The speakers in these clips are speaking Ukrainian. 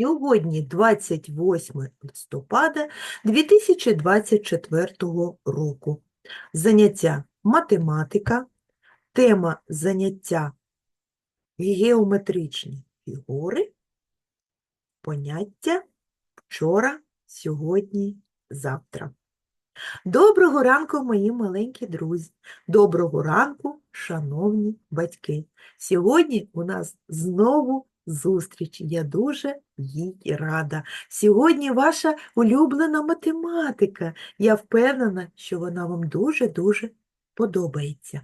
Сьогодні 28 листопада 2024 року. Заняття математика, тема заняття геометричні фігури, поняття вчора, сьогодні, завтра. Доброго ранку, мої маленькі друзі! Доброго ранку, шановні батьки! Сьогодні у нас знову зустріч. Я дуже їй рада. Сьогодні ваша улюблена математика. Я впевнена, що вона вам дуже-дуже подобається.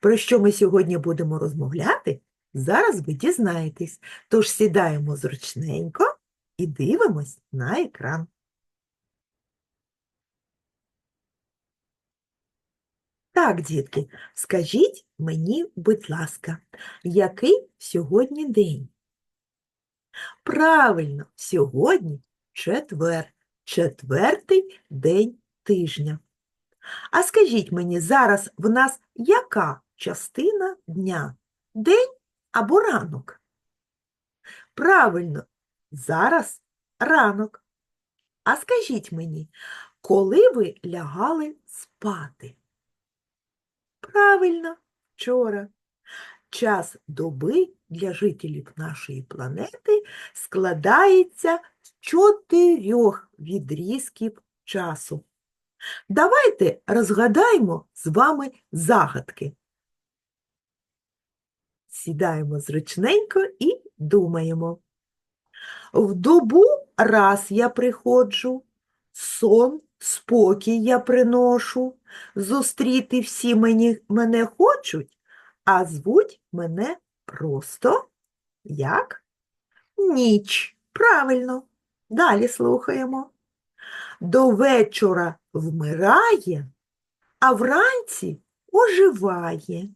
Про що ми сьогодні будемо розмовляти? Зараз ви дізнаєтесь. Тож сідаємо зручненько і дивимось на екран. Так, дітки, скажіть мені, будь ласка, який сьогодні день? Правильно, сьогодні четвер, четвертий день тижня. А скажіть мені, зараз в нас яка частина дня? День або ранок? Правильно, зараз ранок. А скажіть мені, коли ви лягали спати? Правильно, вчора. Час доби для жителів нашої планети складається з чотирьох відрізків часу. Давайте розгадаємо з вами загадки. Сідаємо зручненько і думаємо. В добу раз я приходжу, сон, спокій я приношу, зустріти всі мені, мене хочуть, а звуть мене просто як ніч. Правильно. Далі слухаємо. До вечора вмирає, а вранці оживає.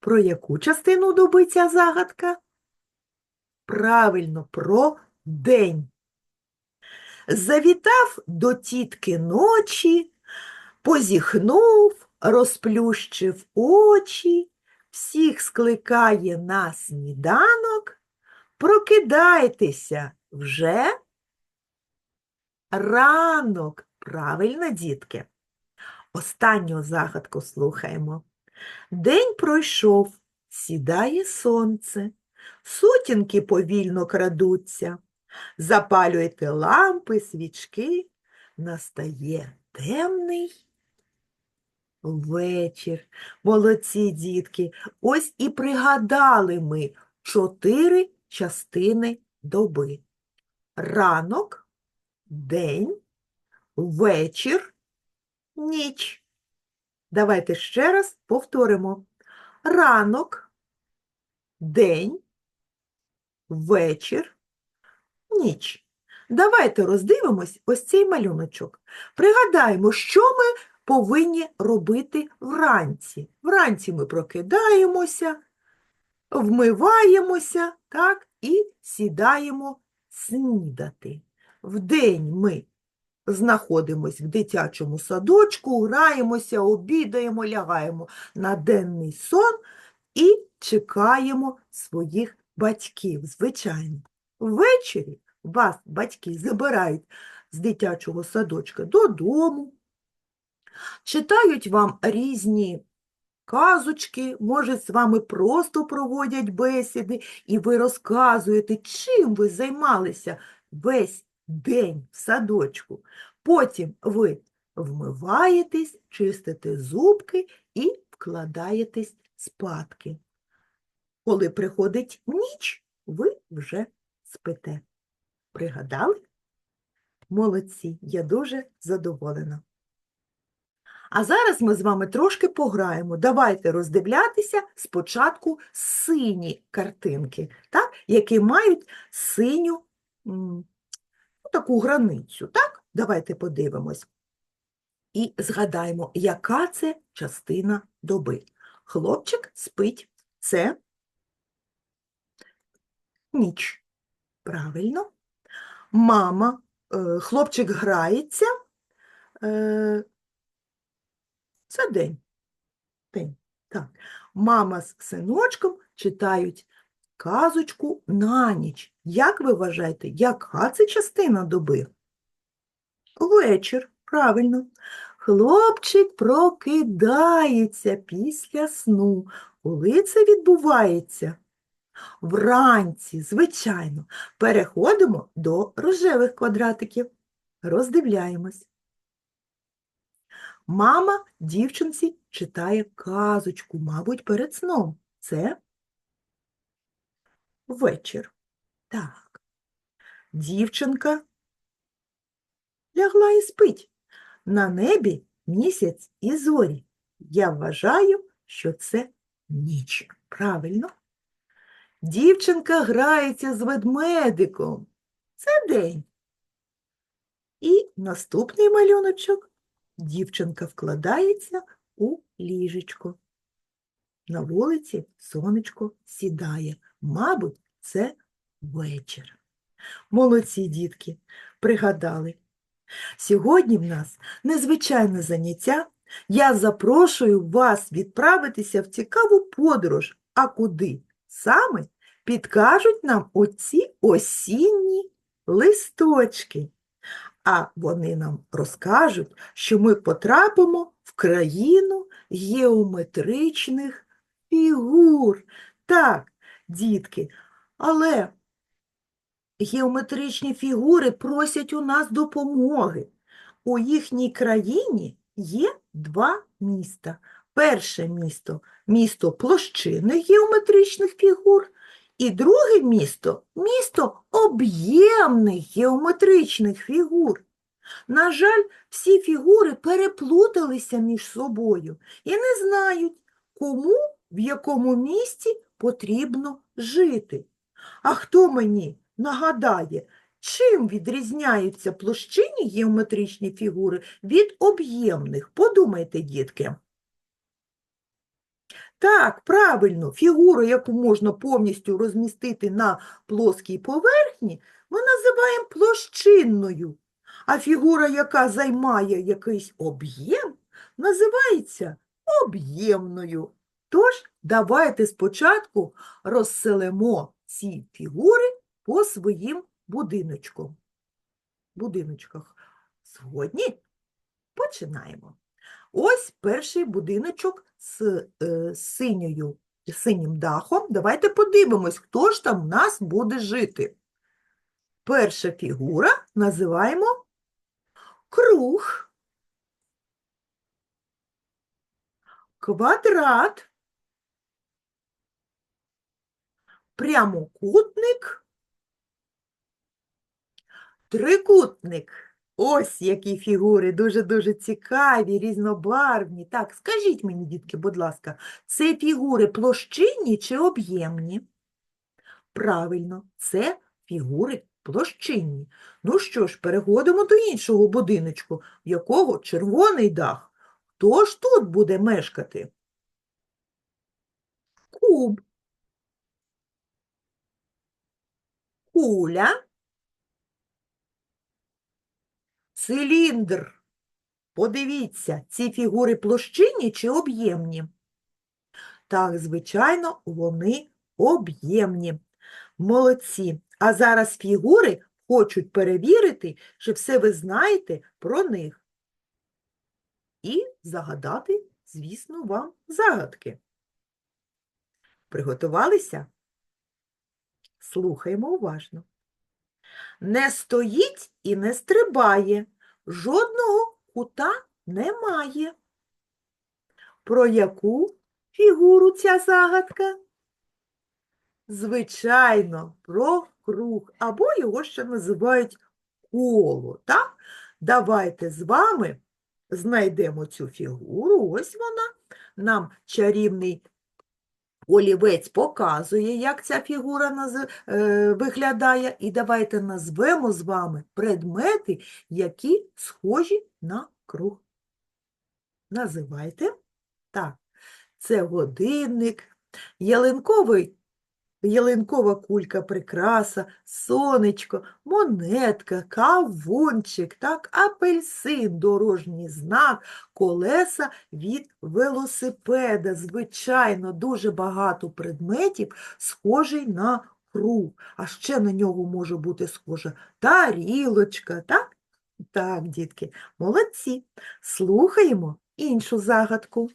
Про яку частину доби ця загадка? Правильно, про день. Завітав до тітки ночі, позіхнув, розплющив очі, всіх скликає на сніданок. Прокидайтеся вже ранок. Правильно, дітки? Останню загадку слухаємо. День пройшов, сідає сонце, сутінки повільно крадуться. Запалюйте лампи, свічки, настає темний вечір. Молодці, дітки, ось і пригадали ми чотири частини доби. Ранок, день, вечір, ніч. Давайте ще раз повторимо. Ранок, день, вечір, ніч. Давайте роздивимось ось цей малюночок. Пригадаємо, що ми повинні робити вранці. Вранці ми прокидаємося, вмиваємося, так, і сідаємо снідати. Вдень ми знаходимось в дитячому садочку, граємося, обідаємо, лягаємо на денний сон і чекаємо своїх батьків, звичайно. Ввечері вас батьки забирають з дитячого садочка додому, читають вам різні казочки, може, з вами просто проводять бесіди, і ви розказуєте, чим ви займалися весь день в садочку. Потім ви вмиваєтесь, чистите зубки і вкладаєтесь спадки. Коли приходить ніч, ви вже спите. Пригадали? Молодці, я дуже задоволена. А зараз ми з вами трошки пограємо. Давайте роздивлятися спочатку сині картинки, так? які мають синю м, таку границю. Так? Давайте подивимось. І згадаємо, яка це частина доби. Хлопчик спить. Це ніч. Правильно. Мама, е, хлопчик грається. Це день. День. Так. Мама з синочком читають казочку на ніч. Як ви вважаєте, яка це частина доби? Вечір, правильно. Хлопчик прокидається після сну. Коли це відбувається? Вранці, звичайно. Переходимо до рожевих квадратиків. Роздивляємось. Мама дівчинці читає казочку, мабуть, перед сном. Це вечір. Так. Дівчинка лягла і спить. На небі місяць і зорі. Я вважаю, що це ніч. Правильно? Дівчинка грається з ведмедиком. Це день. І наступний малюночок. Дівчинка вкладається у ліжечко. На вулиці сонечко сідає. Мабуть, це вечір. Молодці, дітки, пригадали. Сьогодні в нас незвичайне заняття. Я запрошую вас відправитися в цікаву подорож. А куди? Саме підкажуть нам оці осінні листочки. А вони нам розкажуть, що ми потрапимо в країну геометричних фігур. Так, дітки, але геометричні фігури просять у нас допомоги. У їхній країні є два міста. Перше місто місто площинних геометричних фігур, і друге місто місто об'ємних геометричних фігур. На жаль, всі фігури переплуталися між собою і не знають, кому в якому місті потрібно жити. А хто мені нагадає, чим відрізняються площинні геометричні фігури від об'ємних? Подумайте, дітки. Так, правильно, фігуру, яку можна повністю розмістити на плоскій поверхні, ми називаємо площинною. А фігура, яка займає якийсь об'єм, називається об'ємною. Тож, давайте спочатку розселимо ці фігури по своїм будиночкам. будиночках. Сьогодні починаємо. Ось перший будиночок з е, синьою, синім дахом. Давайте подивимось, хто ж там в нас буде жити. Перша фігура називаємо круг, квадрат, прямокутник, трикутник. Ось які фігури, дуже-дуже цікаві, різнобарвні. Так, скажіть мені, дітки, будь ласка, це фігури площинні чи об'ємні? Правильно, це фігури площинні. Ну що ж, переходимо до іншого будиночку, в якого червоний дах. Хто ж тут буде мешкати? Куб. Куля. Циліндр. Подивіться, ці фігури площинні чи об'ємні? Так, звичайно, вони об'ємні. Молодці. А зараз фігури хочуть перевірити, чи все ви знаєте про них. І загадати, звісно, вам загадки. Приготувалися? Слухаємо уважно. Не стоїть і не стрибає, жодного кута немає. Про яку фігуру ця загадка? Звичайно, про круг, або його ще називають коло. Так? Давайте з вами знайдемо цю фігуру. Ось вона. Нам чарівний олівець показує, як ця фігура е, виглядає. І давайте назвемо з вами предмети, які схожі на круг. Називайте. Так, це годинник, ялинковий ялинкова кулька прикраса, сонечко, монетка, кавунчик, так, апельсин, дорожній знак, колеса від велосипеда. Звичайно, дуже багато предметів схожий на круг. А ще на нього може бути схожа тарілочка, так? Так, дітки, молодці. Слухаємо іншу загадку.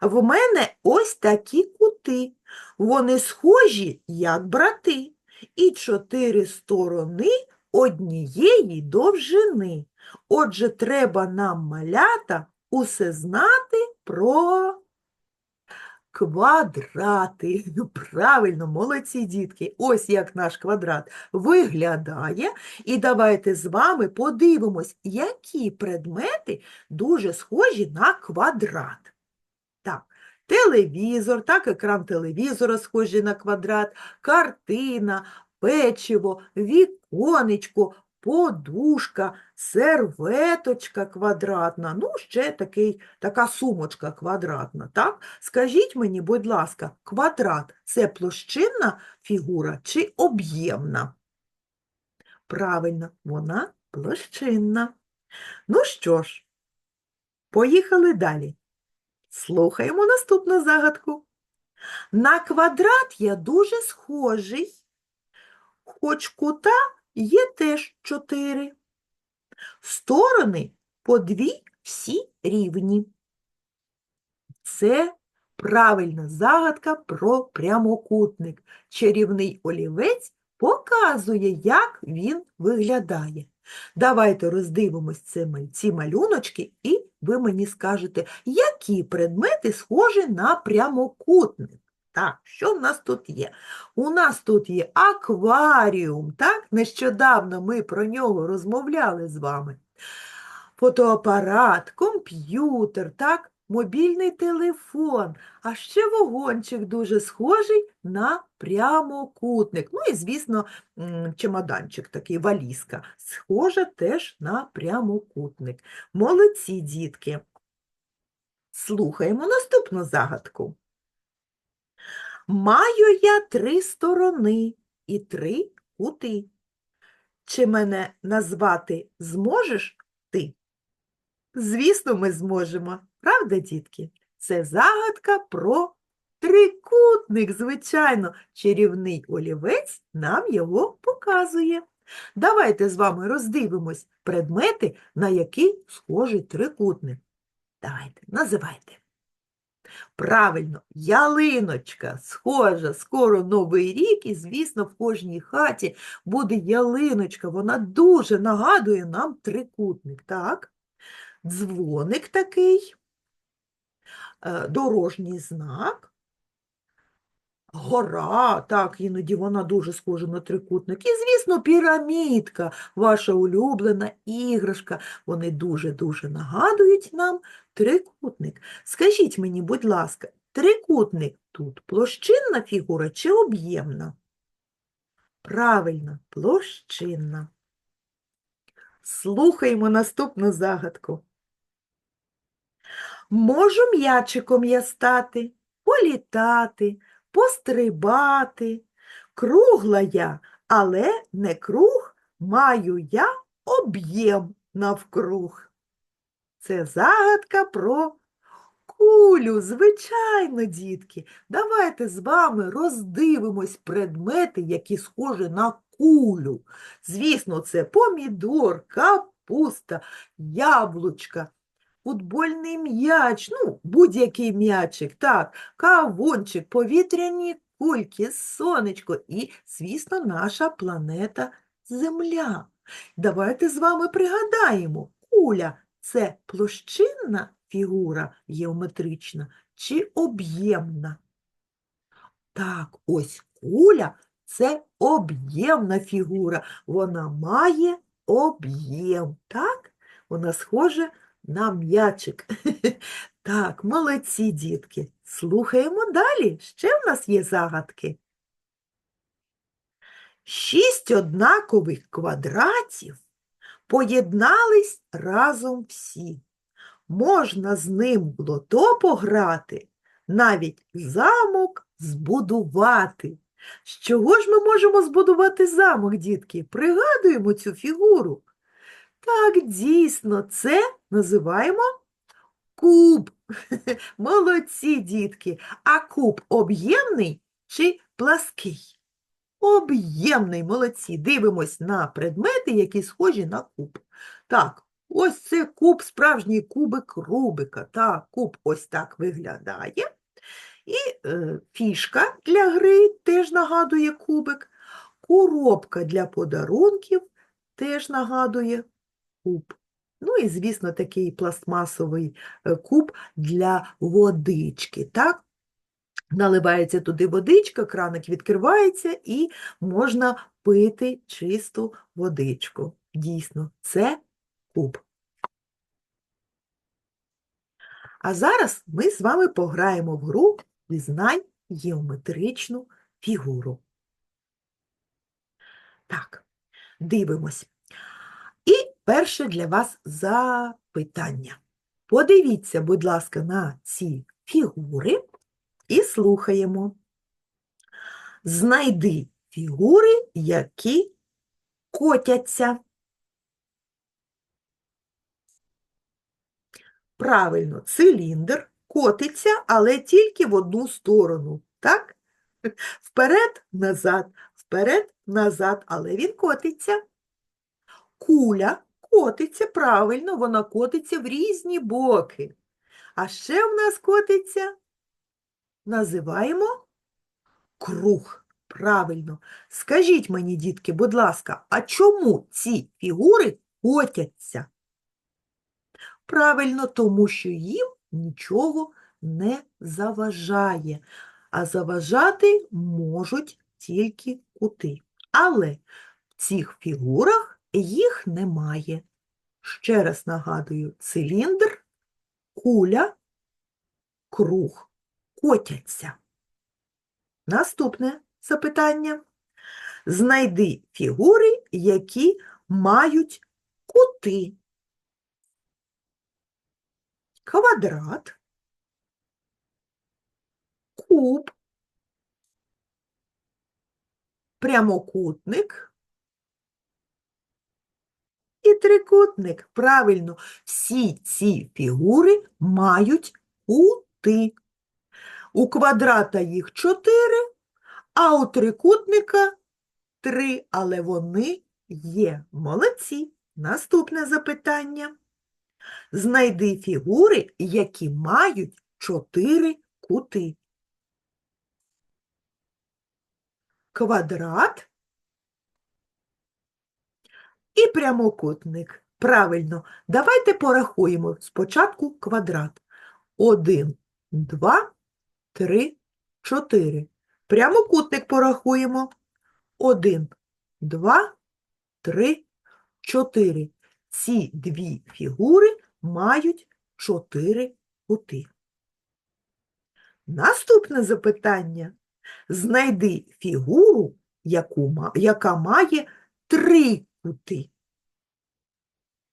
В мене ось такі кути. Вони схожі, як брати, і чотири сторони однієї довжини. Отже, треба нам малята усе знати про квадрати. Правильно, молодці дітки. Ось як наш квадрат виглядає. І давайте з вами подивимось, які предмети дуже схожі на квадрат. Так, телевізор, так, екран телевізора схожий на квадрат, картина, печиво, віконечко, подушка, серветочка квадратна, ну, ще такий, така сумочка квадратна, так? Скажіть мені, будь ласка, квадрат – це площинна фігура чи об'ємна? Правильно, вона площинна. Ну що ж, поїхали далі. Слухаємо наступну загадку. На квадрат я дуже схожий, хоч кута є теж чотири. Сторони по дві всі рівні. Це правильна загадка про прямокутник. Чарівний олівець показує, як він виглядає. Давайте роздивимось ці малюночки, і ви мені скажете, які предмети схожі на прямокутник. Так, що в нас тут є? У нас тут є акваріум, так? Нещодавно ми про нього розмовляли з вами. Фотоапарат, комп'ютер, так? Мобільний телефон, а ще вагончик дуже схожий на прямокутник. Ну і, звісно, чемоданчик такий, валізка, схожа теж на прямокутник. Молодці, дітки. Слухаємо наступну загадку. Маю я три сторони і три кути. Чи мене назвати зможеш ти? Звісно, ми зможемо. Правда, дітки? Це загадка про трикутник, звичайно. Чарівний олівець нам його показує. Давайте з вами роздивимось предмети, на які схожий трикутник. Давайте, називайте. Правильно, ялиночка схожа, скоро Новий рік, і, звісно, в кожній хаті буде ялиночка. Вона дуже нагадує нам трикутник, так? Дзвоник такий, е, дорожній знак, гора, так, іноді вона дуже схожа на трикутник. І, звісно, пірамідка, ваша улюблена іграшка. Вони дуже-дуже нагадують нам трикутник. Скажіть мені, будь ласка, трикутник тут площинна фігура чи об'ємна? Правильно, площинна. Слухаємо наступну загадку. Можу м'ячиком я стати, політати, пострибати. Кругла я, але не круг, маю я об'єм навкруг. Це загадка про кулю, звичайно, дітки. Давайте з вами роздивимось предмети, які схожі на кулю. Звісно, це помідор, капуста, яблучка, футбольний м'яч, ну, будь-який м'ячик, так, кавунчик, повітряні кульки, сонечко і, звісно, наша планета Земля. Давайте з вами пригадаємо, куля це площинна фігура геометрична чи об'ємна? Так, ось куля це об'ємна фігура. Вона має об'єм. Так? Вона схожа на м'ячик. Так, молодці, дітки. Слухаємо далі. Ще в нас є загадки. Шість однакових квадратів поєднались разом всі. Можна з ним було пограти, навіть замок збудувати. З чого ж ми можемо збудувати замок, дітки? Пригадуємо цю фігуру. Так, дійсно, це називаємо куб. Молодці, дітки. А куб об'ємний чи плаский? Об'ємний, молодці. Дивимось на предмети, які схожі на куб. Так, ось це куб, справжній кубик Рубика. Так, куб ось так виглядає. І е, фішка для гри теж нагадує кубик. Коробка для подарунків теж нагадує куб. Ну і, звісно, такий пластмасовий е, куб для водички. Так? Наливається туди водичка, краник відкривається і можна пити чисту водичку. Дійсно, це куб. А зараз ми з вами пограємо в гру «Пізнай геометричну фігуру. Так, дивимось. Перше для вас запитання. Подивіться, будь ласка, на ці фігури і слухаємо. Знайди фігури, які котяться. Правильно, циліндр котиться, але тільки в одну сторону. Так? Вперед, назад, вперед, назад, але він котиться. Куля котиться, правильно, вона котиться в різні боки. А ще в нас котиться, називаємо круг. Правильно. Скажіть мені, дітки, будь ласка, а чому ці фігури котяться? Правильно, тому що їм нічого не заважає, а заважати можуть тільки кути. Але в цих фігурах їх немає. Ще раз нагадую, циліндр, куля, круг котяться. Наступне запитання. Знайди фігури, які мають кути. Квадрат, куб, прямокутник і трикутник. Правильно, всі ці фігури мають кути. У квадрата їх чотири, а у трикутника три, але вони є. Молодці. Наступне запитання. Знайди фігури, які мають чотири кути. Квадрат і прямокутник. Правильно, давайте порахуємо спочатку квадрат. Один, два, три, чотири. Прямокутник порахуємо. Один, два, три, чотири. Ці дві фігури мають чотири кути. Наступне запитання. Знайди фігуру, яку, яка має три кути.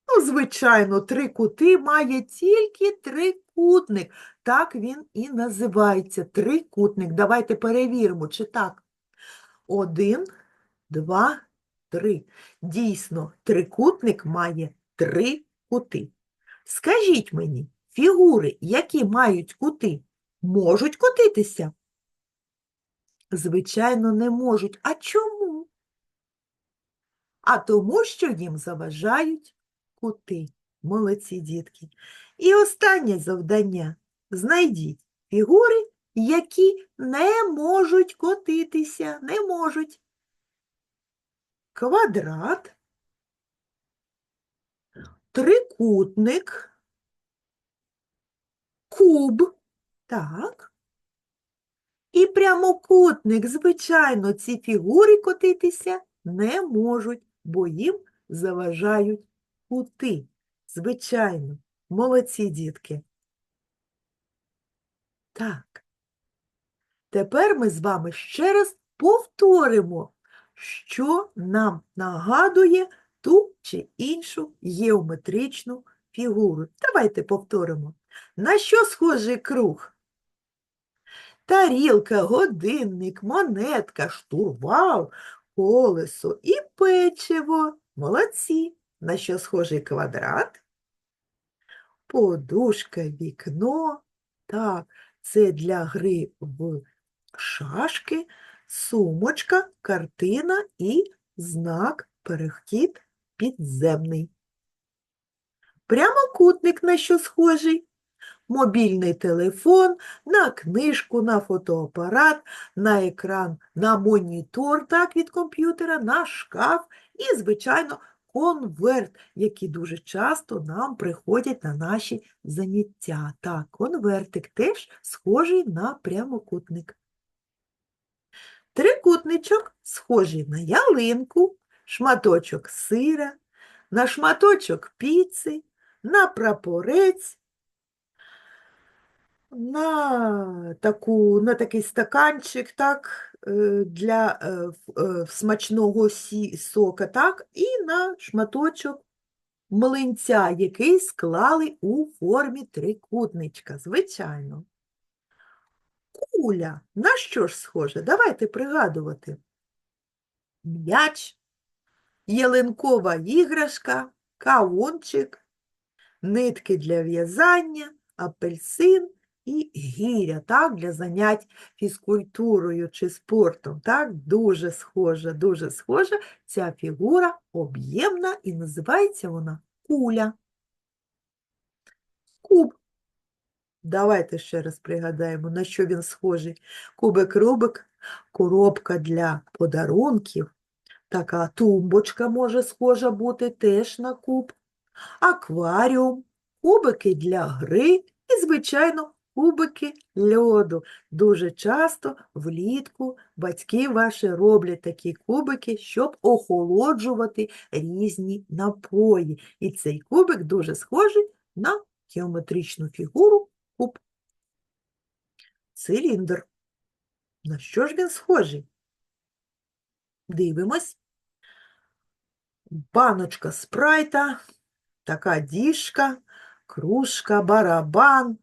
Ну, звичайно, три кути має тільки трикутник. Так він і називається трикутник. Давайте перевіримо, чи так. Один, два, три. Дійсно, трикутник має три кути. Скажіть мені, фігури, які мають кути, можуть котитися? Звичайно, не можуть. А чому? А тому, що їм заважають кути. Молодці дітки. І останнє завдання. Знайдіть фігури, які не можуть котитися, не можуть. Квадрат, трикутник, куб, так. І прямокутник, звичайно, ці фігури котитися не можуть, бо їм заважають кути. Звичайно, молодці дітки. Так. Тепер ми з вами ще раз повторимо, що нам нагадує ту чи іншу геометричну фігуру. Давайте повторимо. На що схожий круг? тарілка, годинник, монетка, штурвал, колесо і печиво. Молодці. На що схожий квадрат? Подушка, вікно. Так, це для гри в шашки, сумочка, картина і знак перехід підземний. Прямокутник на що схожий? Мобільний телефон, на книжку, на фотоапарат, на екран, на монітор так, від комп'ютера, на шкаф і, звичайно, конверт, які дуже часто нам приходять на наші заняття. Так, конвертик теж схожий на прямокутник. Трикутничок схожий на ялинку, шматочок сира, на шматочок піци, на прапорець, на, таку, на такий стаканчик так, е, для е, е, смачного сока, так, і на шматочок млинця, який склали у формі трикутничка, звичайно. Куля. На що ж схоже? Давайте пригадувати. М'яч, ялинкова іграшка, кавунчик, нитки для в'язання, апельсин і гіря, так, для занять фізкультурою чи спортом. Так, дуже схожа, дуже схожа. Ця фігура об'ємна і називається вона куля. Куб. Давайте ще раз пригадаємо, на що він схожий. Кубик-рубик, коробка для подарунків, така тумбочка може схожа бути теж на куб, акваріум, кубики для гри і, звичайно, кубики льоду. Дуже часто влітку батьки ваші роблять такі кубики, щоб охолоджувати різні напої. І цей кубик дуже схожий на геометричну фігуру куб. Циліндр. На що ж він схожий? Дивимось. Баночка спрайта, така діжка, кружка, барабан,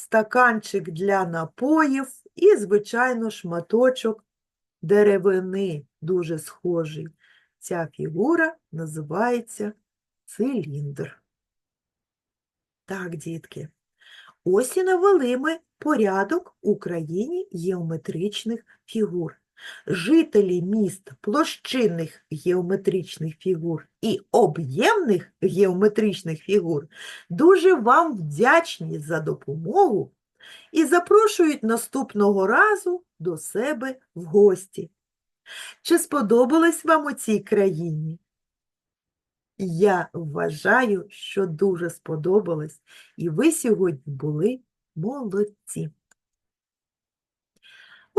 стаканчик для напоїв і, звичайно, шматочок деревини, дуже схожий. Ця фігура називається циліндр. Так, дітки. Ось і навели ми порядок в Україні геометричних фігур. Жителі міст площинних геометричних фігур і об'ємних геометричних фігур дуже вам вдячні за допомогу і запрошують наступного разу до себе в гості. Чи сподобалось вам у цій країні? Я вважаю, що дуже сподобалось, і ви сьогодні були молодці.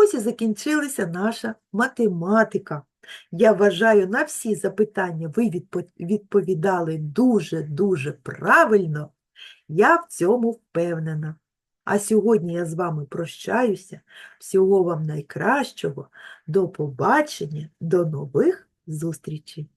Ось і закінчилася наша математика. Я вважаю, на всі запитання ви відповідали дуже-дуже правильно. Я в цьому впевнена. А сьогодні я з вами прощаюся. Всього вам найкращого. До побачення, до нових зустрічей!